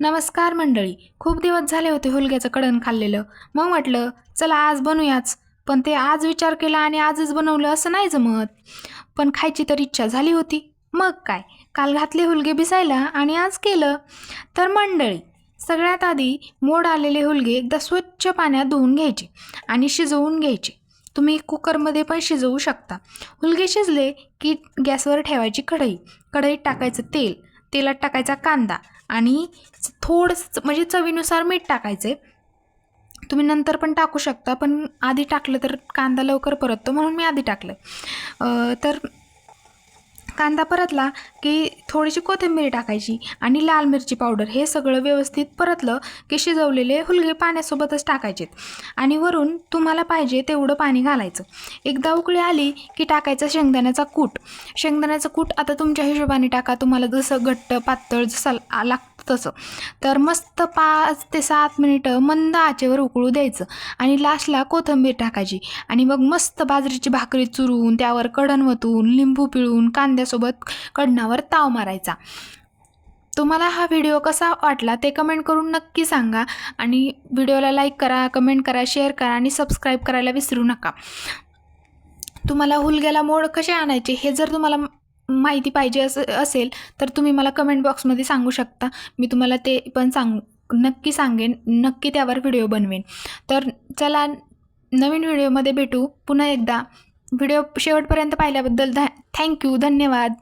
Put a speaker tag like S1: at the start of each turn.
S1: नमस्कार मंडळी. खूप दिवस झाले होते हुलग्याचं कडण खाल्लेलं. मग म्हटलं चला आज बनवूयाच पण ते आज विचार केला आणि आजच बनवलं असं नाही जमत. पण खायची तर इच्छा झाली होती. मग काय? काल घातले हुलगे भिसायला आणि आज केलं. तर मंडळी सगळ्यात आधी मोड आलेले हुलगे एकदा स्वच्छ पाण्यात धुवून घ्यायचे आणि शिजवून घ्यायचे. तुम्ही कुकरमध्ये पण शिजवू शकता. हुलगे शिजले की गॅसवर ठेवायची कढई. कढईत टाकायचं तेल. तेलात टाकायचा कांदा आणि थोडंसं म्हणजे चवीनुसार मीठ टाकायचे तुम्ही नंतर पण टाकू शकता पण आधी टाकलं तर कांदा लवकर परततो म्हणून मी आधी टाकलं तर कांदा परतला की थोडीशी कोथिंबीर टाकायची आणि लाल मिरची पावडर हे सगळं व्यवस्थित परतलं की शिजवलेले हुलगे पाण्यासोबतच टाकायचेत. आणि वरून तुम्हाला पाहिजे तेवढं पाणी घालायचं. एकदा उकळी आली की टाकायचं शेंगदाण्याचा कूट. शेंगदाण्याचं कूट आता तुमच्या हिशोबाने टाका. तुम्हाला जसं घट्ट पातळ जसं लागतं तसं तर मस्त पाच ते सात मिनिटं मंद आचेवर उकळू द्यायचं आणि लास्टला कोथिंबीर टाकायची. आणि मग मस्त बाजरीची भाकरी चुरून त्यावर कढण वतून लिंबू पिळून कांद्यासोबत कडणावर ताव मारायचा. तुम्हाला हा व्हिडिओ कसा वाटला ते कमेंट करून नक्की सांगा आणि व्हिडिओला लाईक करा कमेंट करा शेअर करा आणि सबस्क्राईब करायला विसरू नका. तुम्हाला हुलग्याला मोड कसे आणायचे हे जर तुम्हाला माहिती पाहिजे असं असेल तर तुम्ही मला कमेंट बॉक्समध्ये सांगू शकता. मी तुम्हाला ते पण सांग नक्की सांगेन नक्की त्यावर व्हिडिओ बनवेन. तर चला नवीन व्हिडिओमध्ये भेटू. पुन्हा एकदा. व्हिडिओ शेवटपर्यंत पाहिल्याबद्दल ध थँक्यू धन्यवाद.